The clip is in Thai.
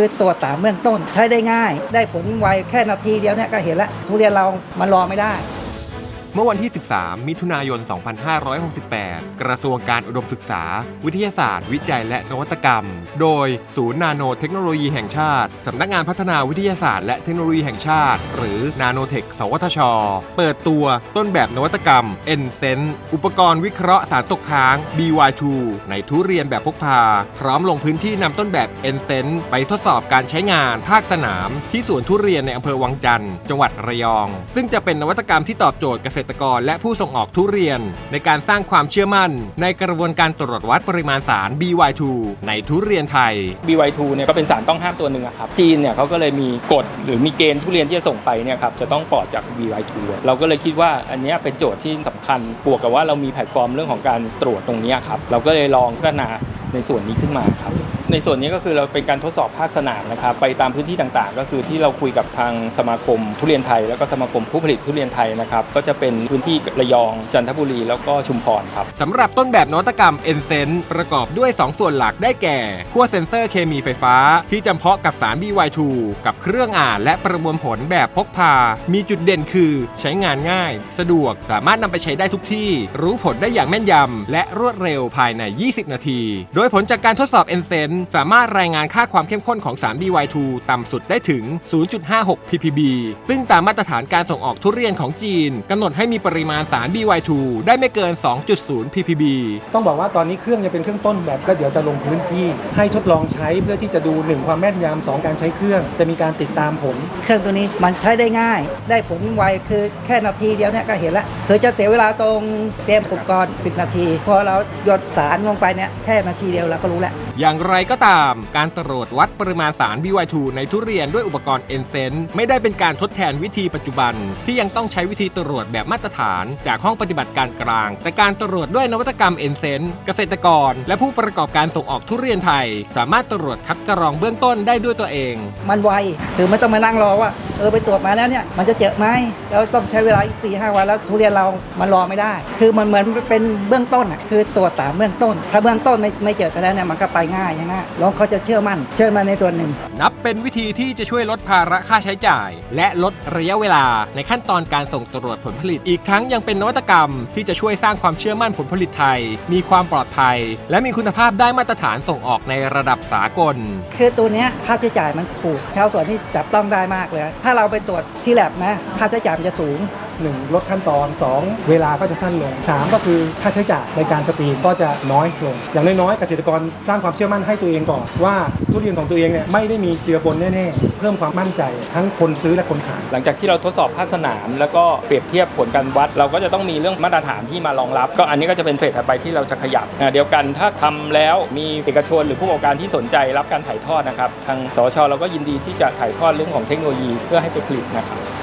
คือตรวจสามเบื้องต้น ใช้ได้ง่าย ได้ผลไวแค่นาทีเดียวเนี่ยก็เห็นแล้วทุเรียนเรามันรอไม่ได้ มื่อวันที่ 13 มิถุนายน 2568 กระทรวงการอุดมศึกษา วิทยาศาสตร์ วิจัยและนวัตกรรม โดย ศูนย์นาโนเทคโนโลยีแห่งชาติ สำนักงานพัฒนาวิทยาศาสตร์และเทคโนโลยีแห่งชาติ หรือนาโนเทค สวทช เปิดตัวต้นแบบนวัตกรรม e n s e n อุปกรณ์วิเคราะห์สารตกค้าง BY2 ในทุเรียนแบบพกพา พร้อมลงพื้นที่นำต้นแบบ e n s e n ไปทดสอบการใช้งานภาคสนาม ที่สวนทุเรียนในอำเภอวังจันทร์จังหวัดระยอง ซึ่งจะเป็นนวัตกรรมที่ตอบโจทย์เกษตรกรและผู้ส่งออกทุเรียน ในการสร้างความเชื่อมั่น ในกระบวนการตรวจวัดปริมาณสาร BY2 ในทุเรียนไทย BY2 เนี่ยก็เป็นสารต้องห้ามตัวหนึ่งอะครับจีนเนี่ยเขาก็เลยมีกฎหรือมีเกณฑ์ทุเรียนที่จะส่งไปเนี่ยครับจะต้องปลอดจาก BY2 เราก็เลยคิดว่าอันนี้เป็นโจทย์ที่สำคัญบวกกับว่าเรามีแพลตฟอร์มเรื่องของการตรวจตรงนี้ครับเราก็เลยลองพัฒนา ในส่วนนี้ขึ้นมาครับ ในส่วนนี้ก็คือเราเป็นการทดสอบภาคสนามนะครับ ไปตามพื้นที่ต่างๆ ก็คือที่เราคุยกับทางสมาคมทุเรียนไทย แล้วก็สมาคมผู้ผลิตทุเรียนไทยนะครับ ก็จะเป็นพื้นที่ระยองจันทบุรี แล้วก็ชุมพรครับสำหรับต้นแบบนวัตกรรม e n s e n ประกอบด้วย 2 ส่วนหลักได้แก่ขั้วเซ็นเซอร์เคมีไฟฟ้า ที่จำเพาะกับสาร BY2 กับเครื่องอ่านและประมวลผลแบบพกพา มีจุดเด่นคือใช้งานง่าย สะดวกสามารถนำไปใช้ได้ทุกที่ รู้ผลได้อย่างแม่นยำและรวดเร็วภายใน 20 นาทีโดยผลจากการทดสอบ e n s e n สามารถรายงานค่าความเข้มข้นของสาร BY2 ต่ำสุดได้ถึง 0.56 ppb ซึ่งตามมาตรฐานการส่งออกทุเรียนของจีนกำหนดให้มีปริมาณสาร BY2 ได้ไม่เกิน 2.0 ppb ต้องบอกว่าตอนนี้เครื่องจะเป็นเครื่องต้นแบบก็เดี๋ยวจะลงพื้นที่ ให้ทดลองใช้เพื่อที่จะดู 1 ความแม่นยำสองการใช้เครื่อง จะมีการติดตามผล เครื่องตัวนี้มันใช้ได้ง่าย ได้ผลไวคือแค่นาทีเดียวเนี่ยก็เห็นแล้วคือจะเสียเวลาตรงเตรียมอุปกรณ์10นาที พอเราหยดสารลงไปเนี่ยแค่นาทีเดียวเราก็รู้แล้วอย่างไรก็ตาม การตรวจวัดปริมาณสาร BY2 ในทุเรียนด้วยอุปกรณ์ e n s e n ไม่ได้เป็นการทดแทนวิธีปัจจุบัน ที่ยังต้องใช้วิธีตรวจแบบมาตรฐาน จากห้องปฏิบัติการกลาง แต่การตรวจด้วยนวัตกรรม e n s e n เกษตรกร และผู้ประกอบการส่งออกทุเรียนไทย สามารถตรวจคัดกรองเบื้องต้นได้ด้วยตัวเอง มันไวคือไม่ต้องมานั่งรอว่าเออไปตรวจมาแล้วเนี่ยมันจะเจอไหมแล้วต้องใช้เวลาอีกสี่ห้าวันแล้วทุเรียนเรามันรอไม่ได้ คือมันเหมือนเป็นเบื้องต้นอะคือตรวจสารเบื้องต้น ถ้าเบื้องต้นไม่ไม่เจอกันแล้วเนี่ยมันก็ไปง่ายใช่ไหมแล้วเขาจะเชื่อมั่น เชื่อมั่นในตัวหนึ่ง นับเป็นวิธีที่จะช่วยลดภาระค่าใช้จ่าย และลดระยะเวลาในขั้นตอนการส่งตรวจผลผลิต อีกทั้งยังเป็นนวัตกรรม ที่จะช่วยสร้างความเชื่อมั่นผลผลิตไทย มีความปลอดภัย และมีคุณภาพได้มาตรฐานส่งออกในระดับสากล คือตัวเนี้ยค่าใช้จ่ายมันถูกชาวสวนที่จับต้องได้มากเลย ถ้าเราไปตรวจที่แลบนะค่าใช้จ่ายมันจะสูง 1 ลดขั้นตอน 2 เวลาก็จะสั้นลง 3 ก็คือค่าใช้จ่ายในการสกรีนก็จะน้อยลง อย่างน้อยๆเกษตรกรสร้างความเชื่อมั่นให้ตัวเองก่อนว่าทุเรียนของตัวเองเนี่ยไม่ได้มีเจือปนแน่ๆ เพิ่มความมั่นใจทั้งคนซื้อและคนขาย หลังจากที่เราทดสอบภาคสนาม แล้วก็เปรียบเทียบผลการวัด เราก็จะต้องมีเรื่องมาตรฐานที่มารองรับ ก็อันนี้ก็จะเป็นเฟสถัดไปที่เราจะขยับเดียวกันถ้าทำแล้วมีเอกชนหรือผู้ประกอบการที่สนใจรับการถ่ายทอดนะครับทางสชเราก็ยินดีที่จะถ่ายทอดเรื่องของเทคโนโลยีเพื่อให้ไปผลิตนะครับ